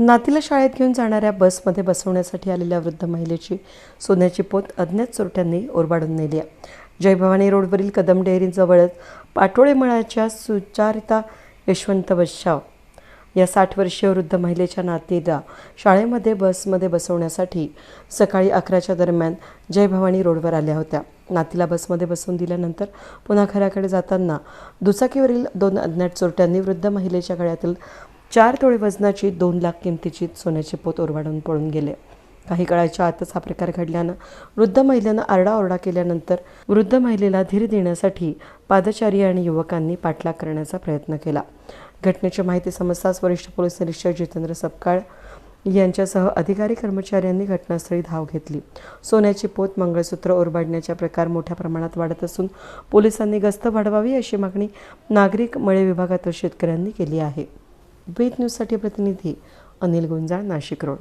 नातीला शाळेत घेऊन जाणाऱ्या बसमध्ये बसवण्यासाठी आलेल्या वृद्ध महिलेची सोन्याची पोत अज्ञात चोरट्यांनी ओरबाडून नेली आहे. जय भवानी रोडवरील कदम डेअरीजवळच पाटोळे मळाच्या सुचारिता यशवंत वशाव या साठ वर्षीय वृद्ध महिलेच्या नातीला शाळेमध्ये बसमध्ये बसवण्यासाठी सकाळी अकराच्या दरम्यान जय भवानी रोडवर आल्या होत्या. नातीला बसमध्ये बसवून दिल्यानंतर पुन्हा घराकडे जाताना दुचाकीवरील दोन अज्ञात चोरट्यांनी वृद्ध महिलेच्या गळ्यातील चार तोळे वजनाची दोन लाख किमतीची सोन्याचे पोत ओरबाडून पळून गेले. काही काळाच्या आतच हा प्रकार घडल्यानं वृद्ध महिलेनं आरडाओरडा केल्यानंतर वृद्ध महिलेला धीर देण्यासाठी पादचारी आणि युवकांनी पाठलाग करण्याचा प्रयत्न केला. घटनेची माहिती समजताच वरिष्ठ पोलीस निरीक्षक जितेंद्र सपकाळ यांच्यासह अधिकारी कर्मचाऱ्यांनी घटनास्थळी धाव घेतली. सोन्याची पोत मंगळसूत्र ओरबाडण्याचा प्रकार मोठ्या प्रमाणात वाढत असून पोलिसांनी गस्त वाढवावी अशी मागणी नागरिक मळे विभागातील शेतकऱ्यांनी केली आहे. बीट न्यूजसाठी प्रतिनिधी अनिल गुंजाळ नाशिक रोड.